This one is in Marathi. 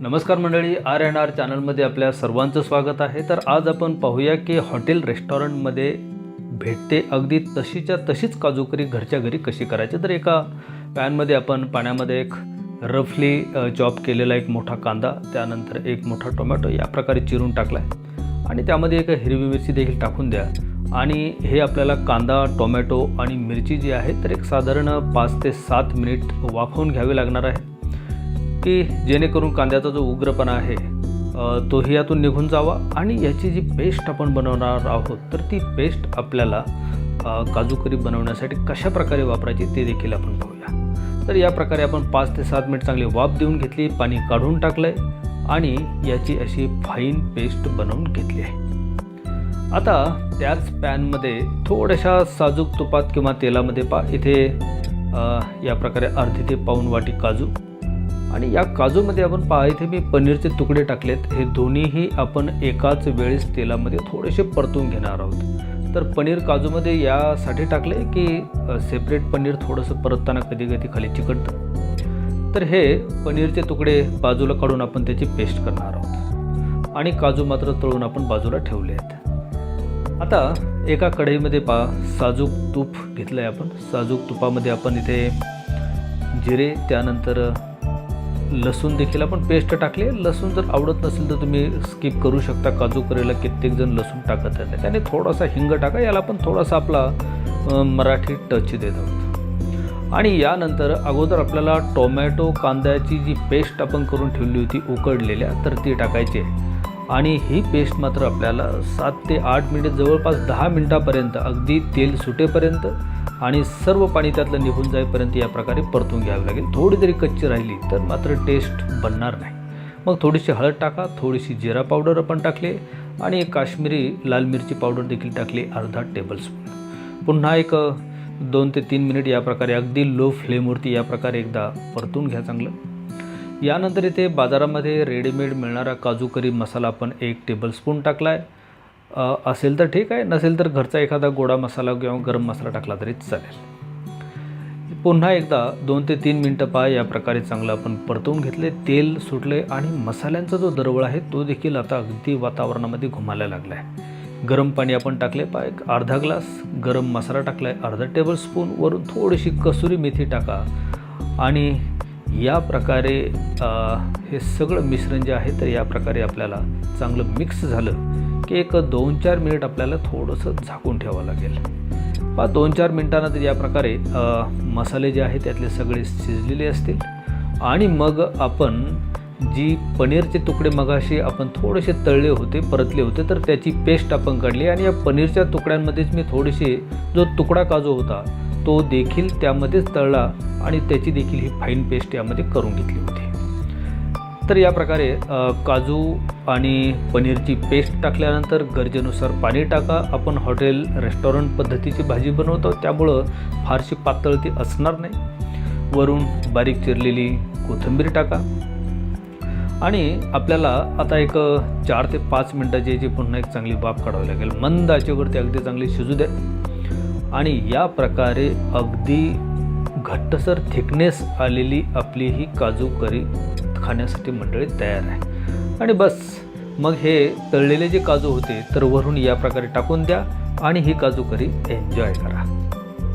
नमस्कार मंडळी आर एन आर चॅनलमध्ये आपल्या सर्वांचं स्वागत आहे. तर आज आपण पाहूया की हॉटेल रेस्टॉरंटमध्ये भेटते अगदी तशीच्या तशीच काजूकरी घरच्या घरी कशी करायची? तर एका पॅनमध्ये आपण पाण्यामध्ये एक रफली चॉप केलेला एक मोठा कांदा त्यानंतर एक मोठा टोमॅटो या प्रकारे चिरून टाकला आहे आणि त्यामध्ये एक हिरवी मिरची देखील टाकून द्या. आणि हे आपल्याला कांदा टोमॅटो आणि मिरची जी आहे तर एक साधारण पाच ते सात मिनिट वाफवून घ्यावे लागणार आहे. की जेणेकरून कांद्याचा जो उग्रपणा आहे तोही यातून निघून जावा आणि याची जी पेस्ट आपण बनवणार आहोत तर ती पेस्ट आपल्याला काजूकरी काजू करी बनवण्यासाठी कशा प्रकारे वापरायची ते देखील आपण पाहूया. तर या प्रकारे आपण पाच ते सात मिनिट चांगली वाफ देऊन घेतली पाणी काढून टाकलं आहे आणि याची अशी फाईन पेस्ट बनवून घेतली आहे. आता त्याच पॅनमध्ये थोड्याशा साजूक तुपात किंवा तेलामध्ये पा इथे या प्रकारे अर्धी ते पाऊन वाटी काजू आणि या काजूमध्ये आपण पहा इथे मी पनीरचे तुकडे टाकलेत. हे दोन्हीही आपण एकाच वेळेस तेलामध्ये थोडेसे परतून घेणार आहोत. तर पनीर काजूमध्ये यासाठी टाकले की सेपरेट पनीर थोडंसं परतताना कधी कधी खाली चिकटतं. तर हे पनीरचे तुकडे बाजूला काढून आपण त्याची पेस्ट करणार आहोत. आणि काजू मात्र तळून आपण बाजूला ठेवले आहेत. आता एका कढईमध्ये पा साजूक तूप घेतलं आहे आपण. साजूक तुपामध्ये आपण इथे जिरे त्यानंतर लसूण देखील आपण पेस्ट टाकले. लसूण जर आवडत नसेल तर तुम्ही स्किप करू शकता. काजू करेला कित्येक जण लसूण टाकत आहेत. त्याने थोडासा हिंग टाका. याला पण थोडासा आपला मराठी टच देत आहोत. आणि यानंतर अगोदर आपल्याला टोमॅटो कांद्याची जी पेस्ट आपण करून ठेवली होती उकडलेल्या तर ती टाकायची आहे. आणि ही पेस्ट मात्र आपल्याला सात ते आठ मिनिट जवळपास दहा मिनटापर्यंत अगदी तेल सुटेपर्यंत आणि सर्व पाणी त्यातलं निघून जाईपर्यंत या प्रकारे परतून घ्यावी लागेल. थोडी जरी कच्ची राहिली तर मात्र टेस्ट बनणार नाही. मग थोडीशी हळद टाका थोडीशी जिरा पावडर आपण टाकले आणि काश्मीरी लाल मिरची पावडर देखील टाकली अर्धा टेबलस्पून पुन्हा एक दोन ते तीन मिनिट या प्रकारे अगदी लो फ्लेमवरती या प्रकारे एकदा परतून घ्या चांगलं. यानंतर इथे बाजारामध्ये रेडीमेड मिळणारा काजू करी मसाला आपण एक टेबलस्पून टाकला आहे असेल तर ठीक आहे नसेल तर घरचा एखादा गोडा मसाला किंवा गरम मसाला टाकला तरी चालेल. पुन्हा एकदा दोन ते तीन मिनटं पहा या प्रकारे चांगलं आपण परतवून घेतले. तेल सुटले आणि मसाल्यांचा जो दरवळ आहे तो देखील आता अगदी वातावरणामध्ये घुमायला लागला आहे गरम पाणी आपण टाकले पा एक अर्धा ग्लास. गरम मसाला टाकला आहे अर्धा टेबलस्पून वरून थोडीशी कसुरी मेथी टाका. आणि या प्रकारे हे सगळं मिश्रण जे आहे तर या प्रकारे आपल्याला चांगलं मिक्स झालं की एक दोन चार मिनिट आपल्याला थोडंसं झाकून ठेवावं लागेल. पा दोन चार मिनटानंतर या प्रकारे मसाले जे आहेत त्यातले सगळे शिजलेले असतील. आणि मग आपण जी पनीरचे तुकडे मगाशी आपण थोडेसे तळले होते परतले होते तर त्याची पेस्ट आपण काढली आणि या पनीरच्या तुकड्यांमध्येच मी थोडेसे जो तुकडा काजू होता तो देखील त्यामध्येच तळला आणि त्याची देखील ही फाईन पेस्ट यामध्ये करून घेतली होती. तर या प्रकारे काजू आणि पनीरची पेस्ट टाकल्यानंतर गरजेनुसार पाणी टाका. आपण हॉटेल रेस्टॉरंट पद्धतीची भाजी बनवतो त्यामुळं फारशी पातळ ती असणार नाही. वरून बारीक चिरलेली कोथिंबीर टाका. आणि आपल्याला आता एक चार ते पाच मिनटाची याची पुन्हा एक चांगली बाब काढावी लागेल. मंद आचेवरती अगदी चांगली शिजू द्या आणि या प्रकारे अगदी घट्टसर थिकनेस आलेली आपली ही काजू करी खाण्यासाठी मंडळी तयार आहे. आणि बस मग हे तळलेले जे काजू होते तर वरून या प्रकारे टाकून द्या आणि ही काजू करी एन्जॉय करा.